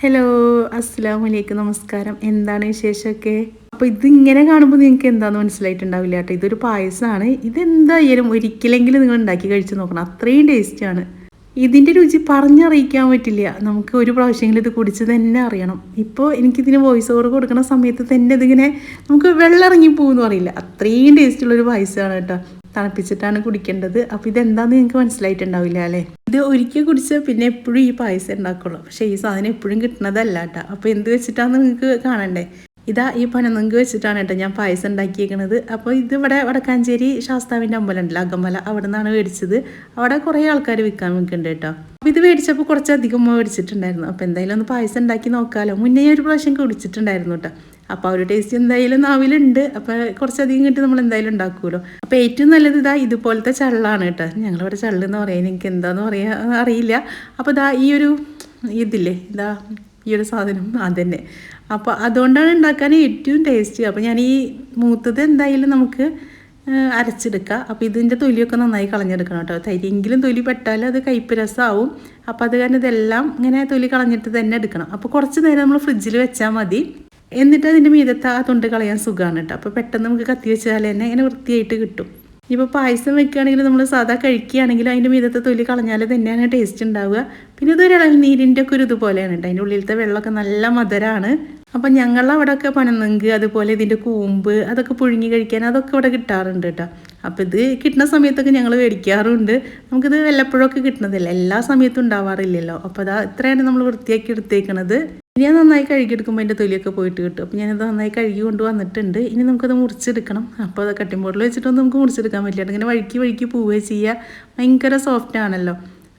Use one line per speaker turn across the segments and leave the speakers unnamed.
Hello അസ്സാം വലൈക്കും നമസ്കാരം. എന്താണ് വിശേഷമൊക്കെ? അപ്പോൾ ഇതിങ്ങനെ കാണുമ്പോൾ നിങ്ങൾക്ക് എന്താണെന്ന് മനസ്സിലായിട്ടുണ്ടാവില്ല കേട്ടോ. ഇതൊരു പായസമാണ് ഇതെന്തായാലും ഒരിക്കലെങ്കിലും നിങ്ങൾ ഉണ്ടാക്കി കഴിച്ച് നോക്കണം. അത്രയും ടേസ്റ്റാണ് ഇതിന്റെ രുചി പറഞ്ഞറിയിക്കാൻ പറ്റില്ല. നമുക്ക് ഒരു പ്രാവശ്യമെങ്കിലും ഇത് കുടിച്ച് തന്നെ അറിയണം. ഇപ്പോൾ എനിക്കിതിന് വോയിസ് ഓവർ കൊടുക്കുന്ന സമയത്ത് തന്നെ ഇതിങ്ങനെ നമുക്ക് വെള്ളം ഇറങ്ങി പോകുമെന്ന് അറിയില്ല അത്രയും ടേസ്റ്റുള്ളൊരു പായസമാണ് കേട്ടോ. തണുപ്പിച്ചിട്ടാണ് കുടിക്കേണ്ടത്. അപ്പോൾ ഇതെന്താന്ന് നിങ്ങൾക്ക് മനസ്സിലായിട്ടുണ്ടാവില്ല അല്ലേ? ഇത് ഒരിക്കൽ കുടിച്ചാൽ പിന്നെ എപ്പോഴും ഈ പായസം ഉണ്ടാക്കുള്ളൂ. പക്ഷേ ഈ സാധനം എപ്പോഴും കിട്ടുന്നതല്ല കേട്ടോ അപ്പോൾ എന്ത് വെച്ചിട്ടാണെന്ന് നിങ്ങൾക്ക് കാണണ്ടേ? ഇതാ ഈ പനനങ്ക് വെച്ചിട്ടാണ് കേട്ടോ ഞാൻ പായസം ഉണ്ടാക്കിയേക്കണത്. അപ്പോൾ ഇത് ഇവിടെ വടക്കാഞ്ചേരി ശാസ്താവിന്റെ അമ്പലം ഉണ്ടല്ലോ അകമ്പല അവിടെ നിന്നാണ് മേടിച്ചത്. അവിടെ കുറേ ആൾക്കാർ വിൽക്കാൻ നിൽക്കുന്നുണ്ട് കേട്ടോ അപ്പോൾ ഇത് മേടിച്ചപ്പോൾ കുറച്ചധികം മേടിച്ചിട്ടുണ്ടായിരുന്നു. അപ്പോൾ എന്തായാലും ഒന്ന് പായസം ഉണ്ടാക്കി നോക്കാമല്ലോ മുന്നേ ഒരു പ്രാവശ്യം കുടിച്ചിട്ടുണ്ടായിരുന്നു കേട്ടോ അപ്പോൾ ഒരു ടേസ്റ്റ് എന്തായാലും നാവിലുണ്ട്. അപ്പോൾ കുറച്ചധികം കിട്ടി നമ്മൾ എന്തായാലും ഉണ്ടാക്കുമല്ലോ. അപ്പോൾ ഏറ്റവും നല്ലത് ഇതാ ഇതുപോലത്തെ ചള്ളാണ് കേട്ടോ. ഞങ്ങളിവിടെ ചള്ളെന്ന് പറയാൻ എനിക്ക് എന്താന്ന് പറയാ അറിയില്ല. അപ്പോൾ ഇതാ ഈ ഒരു ഇതില്ലേ ഇതാ ഈ ഒരു സാധനം അതന്നെ. അപ്പോൾ അതുകൊണ്ടാണ് ഉണ്ടാക്കാൻ ഏറ്റവും ടേസ്റ്റ് അപ്പോൾ ഞാൻ ഈ മൂത്തത് എന്തായാലും നമുക്ക് അരച്ചെടുക്കുക അപ്പോൾ ഇതിന്റെ തൊലിയൊക്കെ നന്നായി കളഞ്ഞെടുക്കണം കേട്ടോ. തരിയെങ്കിലും തൊലി പെട്ടാൽ അത് കയ്പ്പ് രസമാവും അപ്പോൾ അത് കാരണം ഇതെല്ലാം ഇങ്ങനെ തൊലി കളഞ്ഞിട്ട് തന്നെ എടുക്കണം. അപ്പോൾ കുറച്ച് നേരം നമ്മൾ ഫ്രിഡ്ജിൽ വെച്ചാൽ മതി. എന്നിട്ട് അതിന്റെ മീതത്തെ ആ തൊണ്ട് കളയാൻ സുഖമാണ് കേട്ടോ അപ്പോൾ പെട്ടെന്ന് നമുക്ക് കത്തി വെച്ചാൽ തന്നെ ഇങ്ങനെ വൃത്തിയായിട്ട് കിട്ടും. ഇപ്പോൾ പായസം വെക്കുകയാണെങ്കിൽ നമ്മൾ സാധാ കഴിക്കുകയാണെങ്കിൽ അതിന്റെ മീതത്തെ തൊലി കളഞ്ഞാൽ തന്നെയാണ് ടേസ്റ്റ് ഉണ്ടാവുക. പിന്നെ ഇതൊരു ഇളനീരിന്റെ ഒക്കെ ഒരു ഇതുപോലെയാണ് കേട്ടോ അതിന്റെ ഉള്ളിലത്തെ വെള്ളമൊക്കെ നല്ല മധുരമാണ് അപ്പം ഞങ്ങളുടെ അവിടെയൊക്കെ പനനങ്ക് അതുപോലെ ഇതിന്റെ കൂമ്പ് അതൊക്കെ പുഴുങ്ങി കഴിക്കാൻ അതൊക്കെ ഇവിടെ കിട്ടാറുണ്ട് കേട്ടോ അപ്പോൾ ഇത് കിട്ടുന്ന സമയത്തൊക്കെ ഞങ്ങൾ മേടിക്കാറുണ്ട്. നമുക്കിത് വല്ലപ്പോഴൊക്കെ കിട്ടുന്നതല്ല? എല്ലാ സമയത്തും ഉണ്ടാവാറില്ലല്ലോ. അപ്പോൾ അതാ ഇത്രയാണ് നമ്മൾ വൃത്തിയാക്കി എടുത്തേക്കണത്. ഇനി ഞാൻ നന്നായി കഴുകിയെടുക്കുമ്പോൾ അതിന്റെ തൊലിയൊക്കെ പോയിട്ട് കിട്ടും. അപ്പോൾ ഞാനത് നന്നായി കഴുകി കൊണ്ട് വന്നിട്ടുണ്ട്. ഇനി നമുക്കത് മുറിച്ചെടുക്കണം. അപ്പോൾ അത് കട്ടിംഗ് ബോർഡിൽ വെച്ചിട്ടൊന്നും നമുക്ക് മുറിച്ചെടുക്കാൻ പറ്റില്ല. ഇങ്ങനെ വഴുക്കി വഴുക്കി പോവുകയും ചെയ്യുക ഭയങ്കര സോഫ്റ്റ് ആണല്ലോ.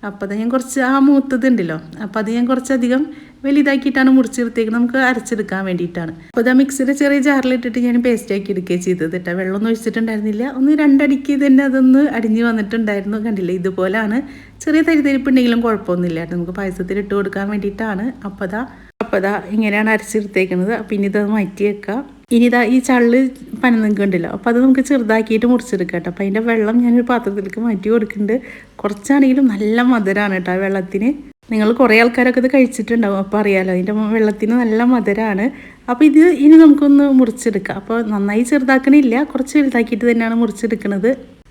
അപ്പോൾ അത് ഞാൻ കുറച്ച് ആ മൂത്തത് ഉണ്ടല്ലോ. അപ്പോൾ അത് ഞാൻ കുറച്ചധികം വലുതാക്കിയിട്ടാണ് മുറിച്ചെടുത്തേക്കുന്നത് നമുക്ക് അരച്ചെടുക്കാൻ വേണ്ടിയിട്ടാണ്. അപ്പോൾ അത് ആ മിക്സിയുടെ ചെറിയ ജാറിലിട്ടിട്ട് ഞാൻ പേസ്റ്റ് ആക്കി എടുക്കുകയും ചെയ്തത് കേട്ടോ. വെള്ളമൊന്നും ഒഴിച്ചിട്ടുണ്ടായിരുന്നില്ല. ഒന്ന് രണ്ടടിക്ക് തന്നെ അതൊന്ന് അടിഞ്ഞ് വന്നിട്ടുണ്ടായിരുന്നു. കണ്ടില്ല? ഇതുപോലാണ്. ചെറിയ തരിതരിപ്പുണ്ടെങ്കിലും കുഴപ്പമൊന്നുമില്ല. നമുക്ക് പായസത്തിൽ ഇട്ട് കൊടുക്കാൻ വേണ്ടിയിട്ടാണ്. അപ്പോൾ അതാ അപ്പോൾ അതാ ഇങ്ങനെയാണ് അരച്ചെടുത്തേക്കുന്നത് ഇനി ഇതത് മാറ്റി വെക്കാം ഇനി ഇതാ ഈ ചള്ള് പനനങ്ക് ഉണ്ടല്ലോ അപ്പോൾ അത് നമുക്ക് ചെറുതാക്കിയിട്ട് മുറിച്ചെടുക്കാം കേട്ടോ. അപ്പോൾ അതിന്റെ വെള്ളം ഞാനൊരു പാത്രത്തിലേക്ക് മാറ്റി കൊടുക്കുന്നുണ്ട്. കുറച്ചാണെങ്കിലും നല്ല മധുരമാണ് കേട്ടോ വെള്ളത്തിന്. നിങ്ങൾ കുറേ ആൾക്കാരൊക്കെ ഇത് കഴിച്ചിട്ടുണ്ടാവും. അപ്പോൾ അറിയാലോ അതിന്റെ വെള്ളത്തിന് നല്ല മധുരമാണ് അപ്പോൾ ഇത് ഇനി നമുക്കൊന്ന് മുറിച്ചെടുക്കാം. അപ്പോൾ നന്നായി ചെറുതാക്കണില്ല കുറച്ച് വലുതാക്കിയിട്ട് തന്നെയാണ് മുറിച്ചെടുക്കുന്നത്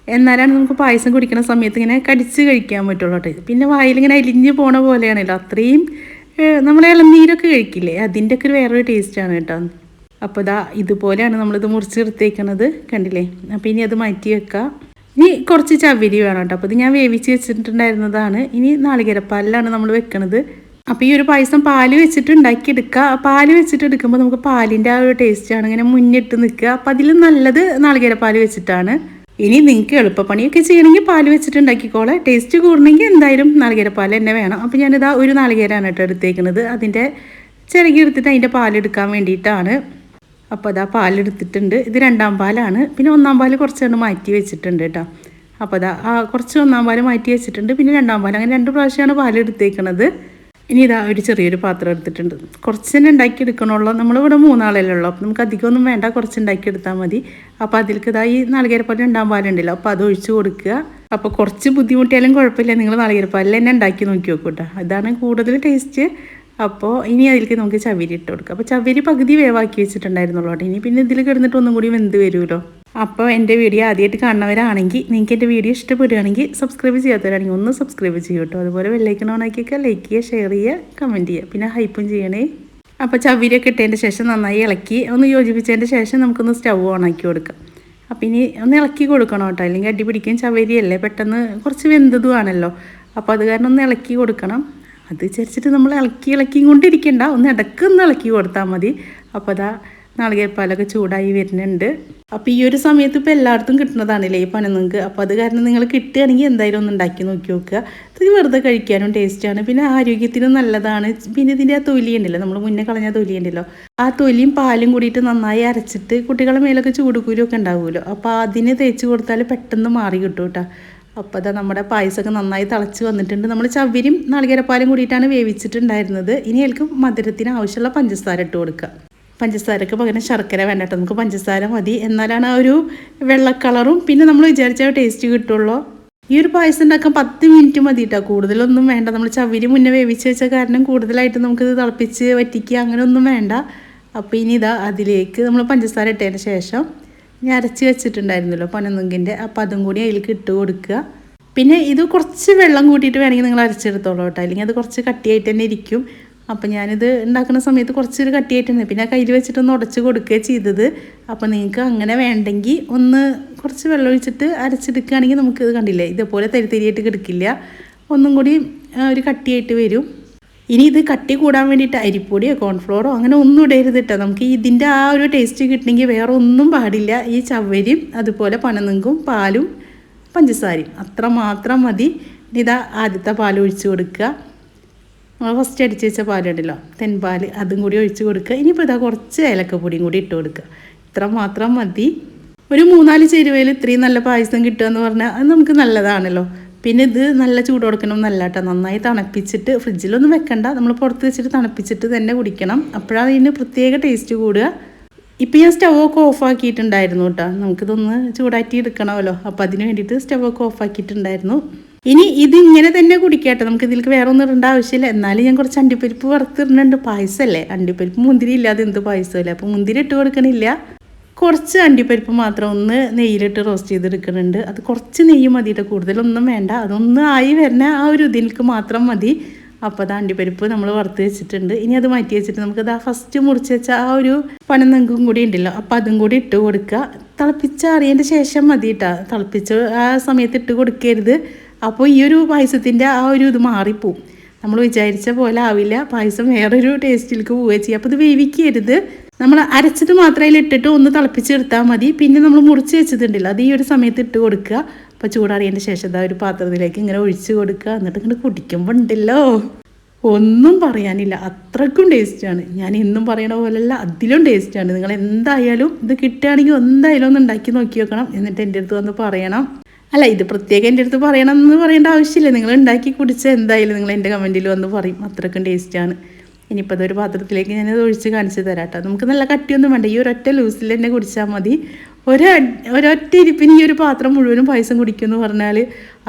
എന്നാലാണ് നമുക്ക് പായസം കുടിക്കുന്ന സമയത്ത് ഇങ്ങനെ കടിച്ച് കഴിക്കാൻ പറ്റുള്ളൂ കേട്ടോ പിന്നെ വായിലിങ്ങനെ അലിഞ്ഞ് പോണ പോലെയാണല്ലോ അത്രയും നമ്മൾ ഇളനീരൊക്കെ കഴിക്കില്ലേ? അതിന്റെ ഒക്കെ ഒരു വേറൊരു ടേസ്റ്റാണ് കേട്ടോ. അപ്പോൾ ഇതാ ഇതുപോലെയാണ് നമ്മളിത് മുറിച്ച് നിർത്തിയേക്കണത് കണ്ടില്ലേ? അപ്പോൾ ഇനി അത് മാറ്റി വെക്കാം. ഇനി കുറച്ച് ചവിരി വേണം കേട്ടോ. അപ്പോൾ ഇത് ഞാൻ വേവിച്ച് വെച്ചിട്ടുണ്ടായിരുന്നതാണ്. ഇനി നാളികേരപ്പാലിലാണ് നമ്മൾ വെക്കണത്. അപ്പോൾ ഈ ഒരു പായസം പാൽ വെച്ചിട്ട് ഉണ്ടാക്കിയെടുക്കുക പാൽ വെച്ചിട്ട് എടുക്കുമ്പോൾ നമുക്ക് പാലിന്റെ ആ ഒരു ടേസ്റ്റാണ് ഇങ്ങനെ മുന്നിട്ട് നിൽക്കുക. അപ്പോൾ അതിൽ നല്ലത് നാളികേരപ്പാൽ വെച്ചിട്ടാണ്. ഇനി നിങ്ങൾക്ക് എളുപ്പപ്പണിയൊക്കെ ചെയ്യണമെങ്കിൽ പാൽ വെച്ചിട്ട് ഉണ്ടാക്കിക്കോളെ. ടേസ്റ്റ് കൂടണമെങ്കിൽ എന്തായാലും നാളികേരപ്പാൽ തന്നെ വേണം. അപ്പോൾ ഞാനിതാ ഒരു നാളികേരാണ് കേട്ടോ എടുത്തേക്കുന്നത്. അതിന്റെ ചിരകി എടുത്തിട്ട് അതിന്റെ പാലെടുക്കാൻ വേണ്ടിയിട്ടാണ്. അപ്പോൾ അതാ പാലെടുത്തിട്ടുണ്ട് ഇത് രണ്ടാം പാലാണ്. പിന്നെ ഒന്നാം പാൽ കുറച്ചുകൊണ്ട് മാറ്റി വെച്ചിട്ടുണ്ട് കേട്ടോ. അപ്പോൾ അതാ ആ കുറച്ച് ഒന്നാം പാൽ മാറ്റി വെച്ചിട്ടുണ്ട്. പിന്നെ രണ്ടാം പാൽ അങ്ങനെ രണ്ട് പ്രാവശ്യമാണ് പാലെടുത്തേക്കണത് ഇനി ഇതാ ഒരു ചെറിയൊരു പാത്രം എടുത്തിട്ടുണ്ട്. കുറച്ച് തന്നെ ഉണ്ടാക്കി എടുക്കണുള്ളൂ നമ്മളിവിടെ മൂന്നാളല്ലേ ഉള്ളൂ. അപ്പം നമുക്ക് അധികമൊന്നും വേണ്ട. കുറച്ച് ഉണ്ടാക്കി എടുത്താൽ മതി. അപ്പോൾ അതിലേക്ക് ഇതാ ഈ നാളികേരപ്പാൽ രണ്ടാം പാലുണ്ടല്ലോ. അപ്പോൾ അത് ഒഴിച്ച് കൊടുക്കുക. അപ്പോൾ കുറച്ച് ബുദ്ധിമുട്ടിയാലും കുഴപ്പമില്ല. നിങ്ങൾ നാളികേരപ്പാലിൽ തന്നെ ഉണ്ടാക്കി നോക്കി നോക്കൂട്ടോ അതാണ് കൂടുതൽ ടേസ്റ്റ്. അപ്പോൾ ഇനി അതിലേക്ക് നമുക്ക് ചവരി ഇട്ട് കൊടുക്കാം. അപ്പോൾ ചവരി പകുതി വേവാക്കി വെച്ചിട്ടുണ്ടായിരുന്നുള്ളൂ കേട്ടോ. ഇനി പിന്നെ ഇതിൽ കിടന്നിട്ട് ഒന്നും കൂടി വെന്ത് വരുമല്ലോ. അപ്പോൾ എന്റെ വീഡിയോ ആദ്യമായിട്ട് കാണുന്നവരാണെങ്കിൽ നിങ്ങൾക്ക് എന്റെ വീഡിയോ ഇഷ്ടപ്പെടുകയാണെങ്കിൽ സബ്സ്ക്രൈബ് ചെയ്യാത്തവരാണെങ്കിൽ ഒന്ന് സബ്സ്ക്രൈബ് ചെയ്യൂ കേട്ടോ അതുപോലെ വെള്ളൈക്കൺ ഓണാക്കിയൊക്കെ ലൈക്ക് ചെയ്യുക ഷെയർ ചെയ്യുക കമന്റ് ചെയ്യുക. പിന്നെ ഹൈപ്പും ചെയ്യണേ. അപ്പോൾ ചവിരിയൊക്കെ ഇട്ടതിന്റെ ശേഷം നന്നായി ഇളക്കി ഒന്ന് യോജിപ്പിച്ചതിന്റെ ശേഷം നമുക്കൊന്ന് സ്റ്റൗ ഓണാക്കി കൊടുക്കാം. അപ്പം ഇനി ഒന്ന് ഇളക്കി കൊടുക്കണം കേട്ടോ അല്ലെങ്കിൽ അടി പിടിക്കാൻ ചവരിയല്ലേ? പെട്ടെന്ന് കുറച്ച് വെന്തതുമാണല്ലോ അപ്പോൾ അത് കാരണം ഒന്ന് ഇളക്കി കൊടുക്കണം. അത് വിചാരിച്ചിട്ട് നമ്മൾ ഇളക്കി ഇളക്കി കൊണ്ടിരിക്കണ്ട ഒന്ന് ഇടയ്ക്ക് ഒന്ന് ഇളക്കി കൊടുത്താൽ മതി. അപ്പോൾ അതാ നാളികേപ്പാലൊക്കെ ചൂടായി വരുന്നുണ്ട്. അപ്പോൾ ഈ ഒരു സമയത്ത് ഇപ്പോൾ എല്ലായിടത്തും കിട്ടുന്നതാണല്ലേ ഈ പനങ്ങൾക്ക് അപ്പോൾ അത് കാരണം നിങ്ങൾ കിട്ടുകയാണെങ്കിൽ എന്തായാലും ഒന്ന് ഉണ്ടാക്കി നോക്കി നോക്കുക. ഇത് വെറുതെ കഴിക്കാനും ടേസ്റ്റാണ് പിന്നെ ആരോഗ്യത്തിനും നല്ലതാണ്. പിന്നെ ഇതിന്റെ ആ തൊലി ഉണ്ടല്ലോ നമ്മൾ മുന്നേ കളഞ്ഞ തൊലി ഉണ്ടല്ലോ. ആ തൊലിയും പാലും കൂടിയിട്ട് നന്നായി അരച്ചിട്ട് കുട്ടികളുടെ മേലൊക്കെ ചൂടുകൂരൊക്കെ ഉണ്ടാവുമല്ലോ. അപ്പോൾ അതിന് തേച്ച് കൊടുത്താൽ പെട്ടെന്ന് മാറി കിട്ടും കേട്ടോ. അപ്പോൾ അതാ നമ്മുടെ പായസമൊക്കെ നന്നായി തിളച്ച് വന്നിട്ടുണ്ട്. നമ്മൾ ചവ്വരും നാളികേരപ്പാലും കൂടിയിട്ടാണ് വേവിച്ചിട്ടുണ്ടായിരുന്നത്. ഇനി എനിക്ക് മധുരത്തിന് ആവശ്യമുള്ള പഞ്ചസാര ഇട്ട് കൊടുക്കുക. പഞ്ചസാരക്ക് പകരം ശർക്കര വേണ്ടട്ടോ നമുക്ക് പഞ്ചസാര മതി. എന്നാലാണ് ആ ഒരു വെള്ള കളറും പിന്നെ നമ്മൾ വിചാരിച്ച ടേസ്റ്റ് കിട്ടുള്ളൂ. ഈ ഒരു പായസം ഉണ്ടാക്കാൻ പത്ത് മിനിറ്റ് മതി കേട്ടോ. കൂടുതലൊന്നും വേണ്ട. നമ്മൾ ചവിരി മുന്നേ വേവിച്ച് വെച്ച കാരണം കൂടുതലായിട്ട് നമുക്കിത് തിളപ്പിച്ച് വറ്റിക്കുക അങ്ങനെയൊന്നും വേണ്ട. അപ്പോൾ ഇനി ഇതാ അതിലേക്ക് നമ്മൾ പഞ്ചസാര ഇട്ടതിന് ശേഷം ഞാൻ അരച്ച് വെച്ചിട്ടുണ്ടായിരുന്നല്ലോ പനന്നുങ്കിന്റെ അപ്പം അതും കൂടി അതിലേക്ക് ഇട്ട് കൊടുക്കുക. പിന്നെ ഇത് കുറച്ച് വെള്ളം കൂട്ടിയിട്ട് വേണമെങ്കിൽ നിങ്ങൾ അരച്ചെടുത്തോളൂ കേട്ടോ. അല്ലെങ്കിൽ അത് കുറച്ച് കട്ടിയായിട്ട് തന്നെ ഇരിക്കും. അപ്പം ഞാനിത് ഉണ്ടാക്കുന്ന സമയത്ത് കുറച്ചൊരു കട്ടിയായിട്ടുണ്ട്. പിന്നെ കയ്യിൽ വെച്ചിട്ടൊന്ന് ഉടച്ച് കൊടുക്കുകയാണ് ചെയ്തത്. അപ്പോൾ നിങ്ങൾക്ക് അങ്ങനെ വേണ്ടെങ്കിൽ ഒന്ന് കുറച്ച് വെള്ളം ഒഴിച്ചിട്ട് അരച്ചെടുക്കുകയാണെങ്കിൽ നമുക്ക് ഇത് കണ്ടില്ലേ? ഇതേപോലെ തരി തരിയായിട്ട് കിടക്കില്ല. ഒന്നും കൂടി ഒരു കട്ടിയായിട്ട് വരും. ഇനി ഇത് കട്ടി കൂടാൻ വേണ്ടിയിട്ട് അരിപ്പൊടിയോ കോൺഫ്ലോറോ അങ്ങനെ ഒന്നും ഇടരുത് കേട്ടോ നമുക്ക് ഇതിന്റെ ആ ഒരു ടേസ്റ്റ് കിട്ടണമെങ്കിൽ വേറെ ഒന്നും പാടില്ല. ഈ ചവരും അതുപോലെ പനനുങ്കും പാലും പഞ്ചസാരയും. അത്ര മാത്രം മതി. ഇതാ ആദ്യത്തെ പാൽ ഒഴിച്ച് കൊടുക്കുക. നമ്മൾ ഫസ്റ്റ് അടിച്ച് വെച്ച പാലുണ്ടല്ലോ തെൻപാൽ അതും കൂടി ഒഴിച്ച് കൊടുക്കുക. ഇനിയിപ്പോൾ ഇതാ കുറച്ച് ഏലക്കപ്പൊടിയും കൂടി ഇട്ട് കൊടുക്കുക. ഇത്ര മാത്രം മതി. ഒരു മൂന്നാൽ ചേരുവയിൽ ഇത്രയും നല്ല പായസം കിട്ടുക എന്ന് പറഞ്ഞാൽ അത് നമുക്ക് നല്ലതാണല്ലോ. പിന്നെ ഇത് നല്ല ചൂട് കൊടുക്കണം നല്ല കേട്ടോ നന്നായി തണുപ്പിച്ചിട്ട് ഫ്രിഡ്ജിലൊന്നും വെക്കണ്ട. നമ്മൾ പുറത്ത് വെച്ചിട്ട് തണുപ്പിച്ചിട്ട് തന്നെ കുടിക്കണം. അപ്പോഴാണ് ഇതിന് പ്രത്യേക ടേസ്റ്റ് കൂടുക. ഇപ്പം ഞാൻ സ്റ്റവ് ഒക്കെ ഓഫ് ആക്കിയിട്ടുണ്ടായിരുന്നു കേട്ടോ. നമുക്കിതൊന്ന് ചൂടാറ്റി എടുക്കണമല്ലോ. അപ്പോൾ അതിന് വേണ്ടിയിട്ട് സ്റ്റവ് ഒക്കെ ഓഫ് ആക്കിയിട്ടുണ്ടായിരുന്നു. ഇനി ഇത് ഇങ്ങനെ തന്നെ കുടിക്കട്ടെ. നമുക്ക് ഇതിലേക്ക് വേറെ ഒന്നും ഇടേണ്ട ആവശ്യമില്ല. എന്നാലും ഞാൻ കുറച്ച് അണ്ടിപ്പരിപ്പ് വറുത്തിടുന്നുണ്ട്. പായസമല്ലേ? അണ്ടിപ്പരിപ്പ് മുന്തിരി ഇല്ലാതെ എന്ത് പായസമല്ലേ? അപ്പോൾ മുന്തിരി ഇട്ട് കൊടുക്കണില്ല. കുറച്ച് അണ്ടിപ്പരിപ്പ് മാത്രം ഒന്ന് നെയ്യിലിട്ട് റോസ്റ്റ് ചെയ്തെടുക്കുന്നുണ്ട് അത് കുറച്ച് നെയ്യ് മതി കേട്ടോ കൂടുതലൊന്നും വേണ്ട. അതൊന്ന് ആയി വരുന്ന ആ ഒരു ഇതിലേക്ക് മാത്രം മതി. അപ്പോൾ അത് അണ്ടിപ്പരിപ്പ് നമ്മൾ വറുത്ത് വെച്ചിട്ടുണ്ട്. ഇനി അത് മാറ്റി വെച്ചിട്ട് നമുക്കത് ആ ഫസ്റ്റ് മുറിച്ച് വെച്ച ആ ഒരു പനനെങ്കും കൂടി ഉണ്ടല്ലോ. അപ്പോൾ അതും കൂടി ഇട്ട് കൊടുക്കുക തിളപ്പിച്ച അറിയേണ്ട ശേഷം മതി കേട്ടോ തിളപ്പിച്ച് ആ സമയത്ത് ഇട്ട് കൊടുക്കരുത്. അപ്പോൾ ഈ ഒരു പായസത്തിന്റെ ആ ഒരു ഇത് മാറിപ്പോവും. നമ്മൾ വിചാരിച്ച പോലെ ആവില്ല. പായസം വേറൊരു ടേസ്റ്റിലേക്ക് പോവുകയാണ് ചെയ്യും. അപ്പോൾ ഇത് വേവിക്കരുത്. നമ്മൾ അരച്ചത് മാത്രമേ ഇട്ടിട്ട് ഒന്ന് തിളപ്പിച്ചെടുത്താൽ മതി. പിന്നെ നമ്മൾ മുറിച്ച് വെച്ചിട്ടുണ്ടല്ലോ അത് ഈ ഒരു സമയത്ത് ഇട്ട് കൊടുക്കുക. അപ്പോൾ ചൂടാറിയതിന്റെ ശേഷം ഇതാ ഒരു പാത്രത്തിലേക്ക് ഇങ്ങനെ ഒഴിച്ച് കൊടുക്കുക. എന്നിട്ട് ഇങ്ങനെ കുടിക്കുമ്പോൾ ഉണ്ടല്ലോ. ഒന്നും പറയാനില്ല. അത്രക്കും ടേസ്റ്റാണ് ഞാൻ എന്നും പറയണ പോലെയല്ല അതിലും ടേസ്റ്റാണ് നിങ്ങൾ എന്തായാലും ഇത് കിട്ടുകയാണെങ്കിൽ എന്തായാലും ഒന്ന് ഉണ്ടാക്കി നോക്കി വെക്കണം. എന്നിട്ട് എന്റെ അടുത്ത് വന്ന് പറയണം. അല്ല ഇത് പ്രത്യേകം എന്റെ അടുത്ത് പറയണം എന്ന് പറയേണ്ട ആവശ്യമില്ല. നിങ്ങൾ ഉണ്ടാക്കി കുടിച്ച് എന്തായാലും നിങ്ങൾ എന്റെ കമന്റിൽ വന്ന് പറയും. അത്രക്കും ടേസ്റ്റാണ് ഇനിയിപ്പോൾ അതൊരു പാത്രത്തിലേക്ക് ഞാനത് ഒഴിച്ച് കാണിച്ച് തരാം കേട്ടോ നമുക്ക് നല്ല കട്ടിയൊന്നും വേണ്ട. ഈ ഒരൊറ്റ ലൂസിൽ തന്നെ കുടിച്ചാൽ മതി. ഒരു ഒരൊറ്റ ഇരിപ്പിന് ഈ ഒരു പാത്രം മുഴുവനും പായസം കുടിക്കുമെന്ന് പറഞ്ഞാൽ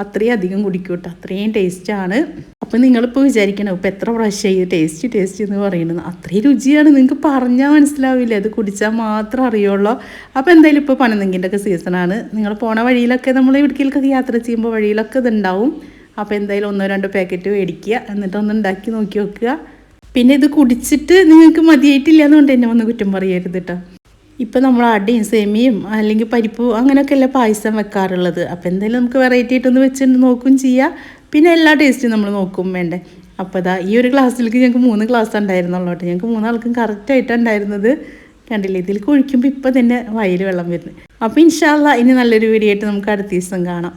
അത്രയും അധികം കുടിക്കും കേട്ടോ അത്രയും ടേസ്റ്റാണ് അപ്പം നിങ്ങളിപ്പോൾ വിചാരിക്കണം ഇപ്പോൾ എത്ര പ്രാവശ്യം ഈ ടേസ്റ്റ് ടേസ്റ്റ് എന്ന് പറയുന്നത്? അത്രയും രുചിയാണ്. നിങ്ങൾക്ക് പറഞ്ഞാൽ മനസ്സിലാവില്ല. അത് കുടിച്ചാൽ മാത്രം അറിയുള്ളൂ. അപ്പോൾ എന്തായാലും ഇപ്പോൾ പനനെങ്കിന്റെ ഒക്കെ സീസണാണ് നിങ്ങൾ പോണ വഴിയിലൊക്കെ നമ്മൾ ഇടുക്കിയിലൊക്കെ യാത്ര ചെയ്യുമ്പോൾ വഴിയിലൊക്കെ ഇതുണ്ടാവും. അപ്പോൾ എന്തായാലും ഒന്നോ രണ്ടോ പാക്കറ്റ് മേടിക്കുക. എന്നിട്ട് ഒന്ന് ഉണ്ടാക്കി നോക്കി നോക്കുക പിന്നെ ഇത് കുടിച്ചിട്ട് നിങ്ങൾക്ക് മതിയായിട്ടില്ല എന്നുകൊണ്ട് എന്നെ വന്ന് കുറ്റം പറയരുത് കേട്ടോ ഇപ്പം നമ്മൾ അടയും സേമിയും അല്ലെങ്കിൽ പരിപ്പ് അങ്ങനെയൊക്കെ അല്ലേ പായസം വെക്കാറുള്ളത്. അപ്പോൾ എന്തായാലും നമുക്ക് വെറൈറ്റി ആയിട്ടൊന്ന് വെച്ചിട്ട് നോക്കും ചെയ്യാം. പിന്നെ എല്ലാ ടേസ്റ്റും നമ്മൾ നോക്കും വേണ്ടേ. അപ്പോൾ അതാ ഈ ഒരു ക്ലാസ്സിലേക്ക് ഞങ്ങൾക്ക് മൂന്ന് ക്ലാസ് ഉണ്ടായിരുന്നുള്ളൂ കേട്ടോ. ഞങ്ങൾക്ക് മൂന്നാൾക്കും കറക്റ്റായിട്ടാണ് ഉണ്ടായിരുന്നത്. കണ്ടില്ലേ? ഇതിൽ ഒഴിക്കുമ്പോൾ ഇപ്പം തന്നെ വയൽ വെള്ളം വരുന്നത്. അപ്പോൾ ഇൻഷാല്ല ഇനി നല്ലൊരു വീഡിയോ ആയിട്ട് നമുക്ക് അടുത്ത ദിവസം കാണാം.